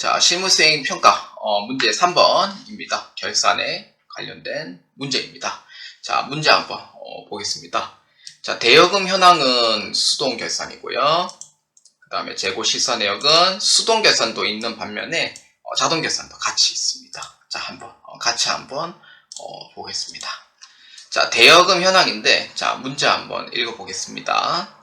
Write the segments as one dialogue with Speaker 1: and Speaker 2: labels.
Speaker 1: 자, 실무수행 평가 어, 문제 3번입니다. 결산에 관련된 문제입니다. 자, 문제 한번 어, 보겠습니다. 자, 대여금 현황은 수동 결산이고요. 그 다음에 재고 실사 내역은 수동 결산도 있는 반면에 어, 자동 결산도 같이 있습니다. 자, 한번 어, 같이 한번 어, 보겠습니다. 자, 대여금 현황인데 자, 문제 한번 읽어보겠습니다.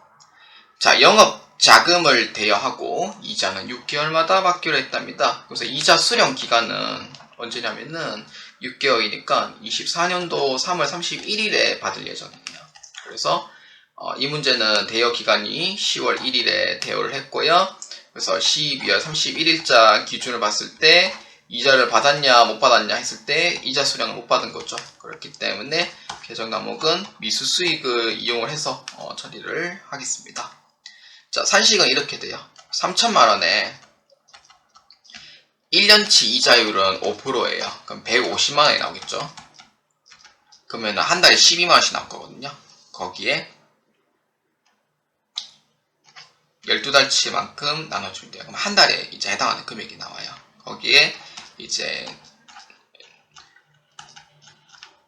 Speaker 1: 자, 영업 자금을 대여하고 이자는 6개월마다 받기로 했답니다. 그래서 이자 수령 기간은 언제냐면은 6개월이니까 24년도 3월 31일에 받을 예정이에요. 그래서 어, 이 문제는 대여 기간이 10월 1일에 대여를 했고요. 그래서 12월 31일자 기준을 봤을 때 이자를 받았냐 못 받았냐 했을 때 이자 수령을 못 받은 거죠. 그렇기 때문에 계정 과목은 미수 수익을 이용을 해서 어, 처리를 하겠습니다. 자, 산식은 이렇게 돼요. 3천만 원에 1년치 이자율은 5%예요. 그럼 150만 원이 나오겠죠. 그러면 한 달에 12만 원씩 나올 거거든요. 거기에 12달치만큼 나눠주면 돼요. 그럼 한 달에 이제 해당하는 금액이 나와요. 거기에 이제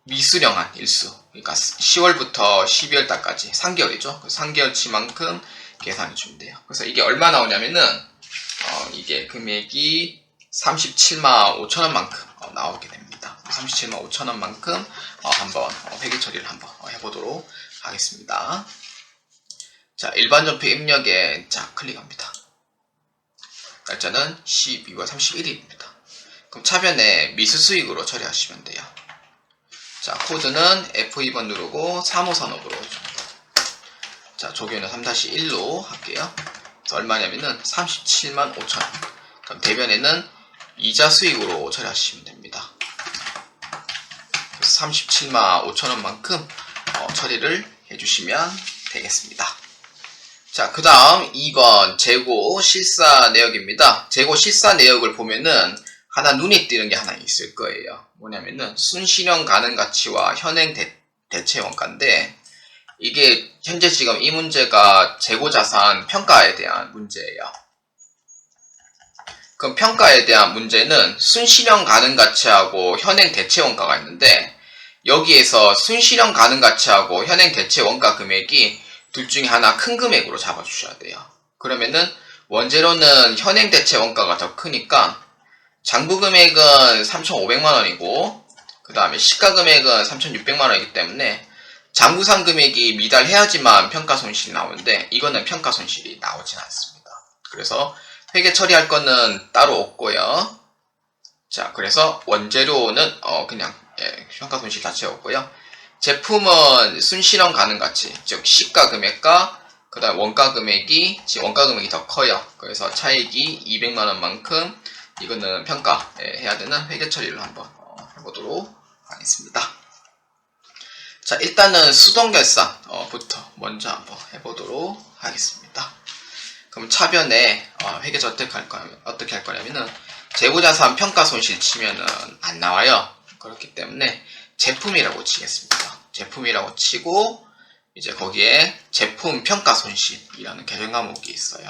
Speaker 1: 미수령한 일수, 그러니까 10월부터 12월 달까지 3개월이죠. 그 3개월치만큼 계산해 주면 돼요. 그래서 이게 얼마 나오냐면은 어, 이게 금액이 37만 5천 원만큼 어, 나오게 됩니다. 37만 5천 원만큼 어, 한번 어, 회계 처리를 한번 어, 해보도록 하겠습니다. 자, 일반 전표 입력에 자 클릭합니다. 날짜는 12월 31일입니다. 그럼 차변에 미수 수익으로 처리하시면 돼요. 자, 코드는 F2번 누르고 사무산업으로 줍니다. 자, 조교는 3-1로 할게요. 얼마냐면은 37만 5천 원. 그럼 대변에는 이자 수익으로 처리하시면 됩니다. 그래서 37만 5천 원만큼 어, 처리를 해주시면 되겠습니다. 자, 그 다음 2번 재고 실사 내역입니다. 재고 실사 내역을 보면은 하나 눈에 띄는 게 하나 있을 거예요. 뭐냐면은 순실현 가능 가치와 현행 대, 대체 원가인데 이게 현재 지금 이 문제가 재고 자산 평가에 대한 문제예요. 그럼 평가에 대한 문제는 순실현 가능 가치하고 현행 대체 원가가 있는데 여기에서 순실현 가능 가치하고 현행 대체 원가 금액이 둘 중에 하나 큰 금액으로 잡아주셔야 돼요. 그러면은 원재료는 현행 대체 원가가 더 크니까 장부 금액은 3,500만 원이고 그 다음에 시가 금액은 3,600만 원이기 때문에 장부상 금액이 미달해야지만 평가 손실이 나오는데 이거는 평가 손실이 나오진 않습니다. 그래서 회계 처리할 거는 따로 없고요. 자, 그래서 원재료는 어 그냥 예, 평가 손실 자체가 없고요. 제품은 순실현 가능 가치, 즉 시가 금액과 그다음 원가 금액이 지금 원가 금액이 더 커요. 그래서 차익이 200만 원만큼 이거는 평가 예, 해야 되는 회계 처리를 한번 어, 해보도록 하겠습니다. 자, 일단은 수동 결산부터 먼저 한번 해보도록 하겠습니다. 그럼 차변에 어, 회계 어떻게 할 거냐면 어떻게 할 거냐면은 재고자산 평가 손실 치면은 안 나와요. 그렇기 때문에 제품이라고 치겠습니다. 제품이라고 치고 이제 거기에 제품 평가 손실이라는 계정 과목이 있어요.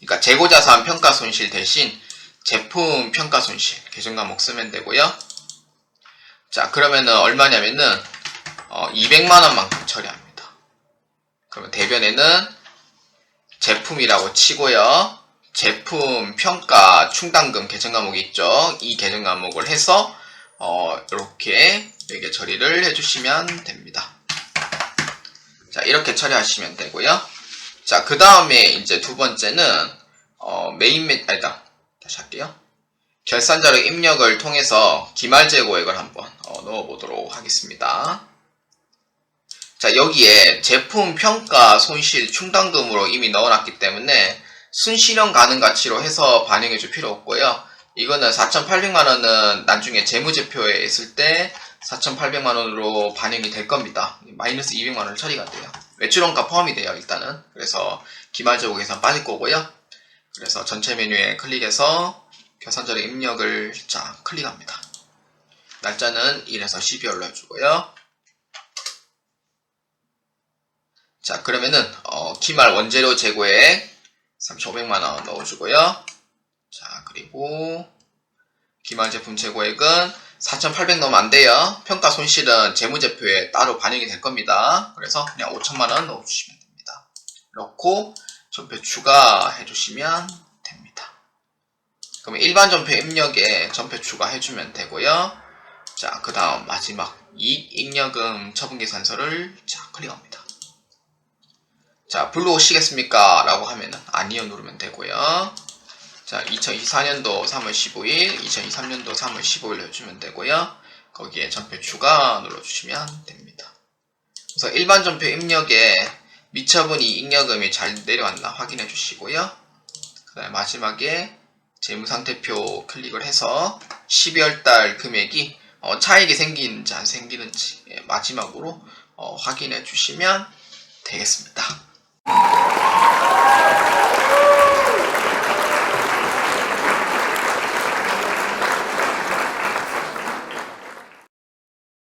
Speaker 1: 그러니까 재고자산 평가 손실 대신 제품 평가 손실 계정 과목 쓰면 되고요. 자, 그러면은 얼마냐면은 어, 200만 원만큼 처리합니다. 그러면 대변에는 제품이라고 치고요. 제품 평가 충당금 계정 과목이 있죠. 이 계정 과목을 해서 어, 이렇게 회계 처리를 해주시면 됩니다. 자, 이렇게 처리하시면 되고요. 자, 그 다음에 이제 두 번째는 어, 메인 매, 아니다. 다시 할게요. 결산자료 입력을 통해서 기말 재고액을 한번 어, 넣어보도록 하겠습니다. 자, 여기에 제품 평가 손실 충당금으로 이미 넣어놨기 때문에 순실현 가능 가치로 해서 반영해 줄 필요 없고요. 이거는 4,800만원은 나중에 재무제표에 있을 때 4,800만원으로 반영이 될 겁니다. 마이너스 200만원 처리가 돼요. 매출원가 포함이 돼요, 일단은. 그래서 기말재고 계산 빠질 거고요. 그래서 전체 메뉴에 클릭해서 결산자료 입력을 자 클릭합니다. 날짜는 1에서 12월로 해주고요. 자 그러면은 어, 기말 원재료 재고에 3,500만원 넣어주고요. 자 그리고 기말 제품 재고액은 4,800 넣으면 안 돼요. 평가 손실은 재무제표에 따로 반영이 될 겁니다. 그래서 그냥 5천만 원 넣어주시면 됩니다. 넣고 전표 추가해 주시면 됩니다. 그러면 일반 전표 입력에 전표 추가해 주면 되고요. 자, 그 다음 마지막 이익 잉여금 처분계산서를 자 클릭합니다. 자, 불러오시겠습니까? 라고 하면은 아니요 누르면 되고요. 자, 2024년도 3월 15일, 2023년도 3월 15일 해주면 되고요. 거기에 전표 추가 눌러주시면 됩니다. 그래서 일반 전표 입력에 미처분 이익여금이 잘 내려왔나 확인해 주시고요. 그 다음에 마지막에 재무상태표 클릭을 해서 12월 달 금액이 어, 차익이 생기는지 안 생기는지 예, 마지막으로 어, 확인해 주시면 되겠습니다.